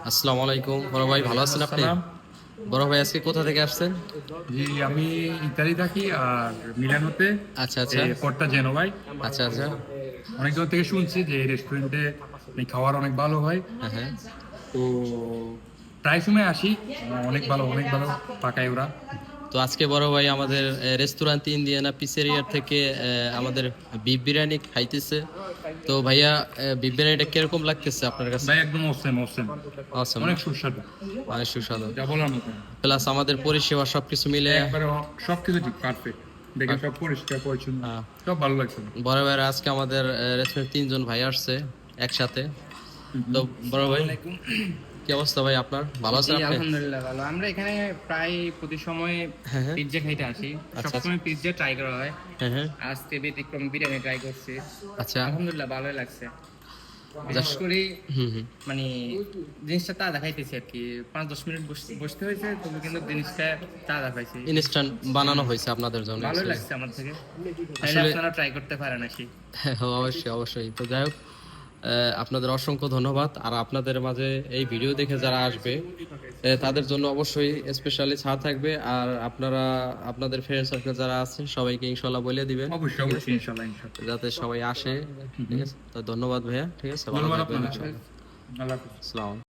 আসসালামু আলাইকুম। বড় ভাই ভালো আছেন আপনি। বড় ভাই আজকে কোথা থেকে আসছেন? জি আমি ইতালি থাকি আর মিলানোতে আচ্ছা আচ্ছা। পট্টা জেনোভাই আচ্ছা আচ্ছা। অনেক জন থেকে শুনছি যে এই রেস্টুরেন্টে খাওয়ার অনেক ভালো হয়। হ্যাঁ হ্যাঁ। তো প্রায় সময় আসি। অনেক ভালো অনেক ভালো। পাকায় ওরা। তো আজকে বড় ভাই আমাদের রেস্টুরেন্ট ইন্ডিয়ানা পিসেরিয়ার থেকে আহ, আমাদের বিফ বিরিয়ানি খাইতেছে। তো ভাইয়া বিফ বিরিয়ানিটা কীরকম লাগতেছে আপনার কাছে? ভাই একদম অসেম অসেম Awesome, অনেক সুস্বাদু। অনেক সুস্বাদু। যা বলার মতো। প্লাস আমাদের পরিষেবা সবকিছু মিলে একবারে সব কিছু ঠিক পারফেক্ট দেখে সব পরিষ্কার পরিচ্ছন্ন। হ্যাঁ। সব ভালো লাগছে বড় ভাইয়ের আজকে আমাদের রেস্টুরেন্ট তিনজন ভাই আসছে একসাথে। তো বড় ভাই কি অবস্থা ভাই আপনার? ভালো আছেন আপনি? আলহামদুলিল্লাহ ভালো। আমরা এখানে প্রায় প্রতি সময় হ্যাঁ, হ্যাঁ। পিৎজা খাইতে আসি। আচ্ছা, সবসময় পিৎজা ট্রাই করা হয়। হ্যাঁ হ্যাঁ। আজকে ব্যতিক্রম বিরিয়ানি ট্রাই করছি। আচ্ছা। আলহামদুলিল্লাহ ভালোই লাগছে। বিশেষ করে মানে জিনিসটা তাজা খাইতেছি আর কি। পাঁচ দশ মিনিট বসতে হয়েছে তবু কিন্তু জিনিসটা তাজা পাইছি। ইনস্ট্যান্ট বানানো হয়েছে আপনাদের জন্য। ভালোই লাগছে আমার থেকে। আপনারা ট্রাই করতে পারেন আসি। হ্যাঁ, অবশ্যই অবশ্যই। তো যাই হোক আপনাদের অসংখ্য ধন্যবাদ। আর আপনাদের মাঝে এই ভিডিও দেখে যারা আসবে তাদের জন্য অবশ্যই স্পেশালি ছাড় থাকবে। আর আপনারা আপনাদের ফ্রেন্ড সার্কেল যারা আছেন সবাইকে ইনশাল্লাহ বলে দিবেন। অবশ্যই ইনশাল্লাহ যাতে সবাই আসে ঠিক আছে? তো ধন্যবাদ ভাইয়া ঠিক আছে? ভালো থাকবেন আসসালামু।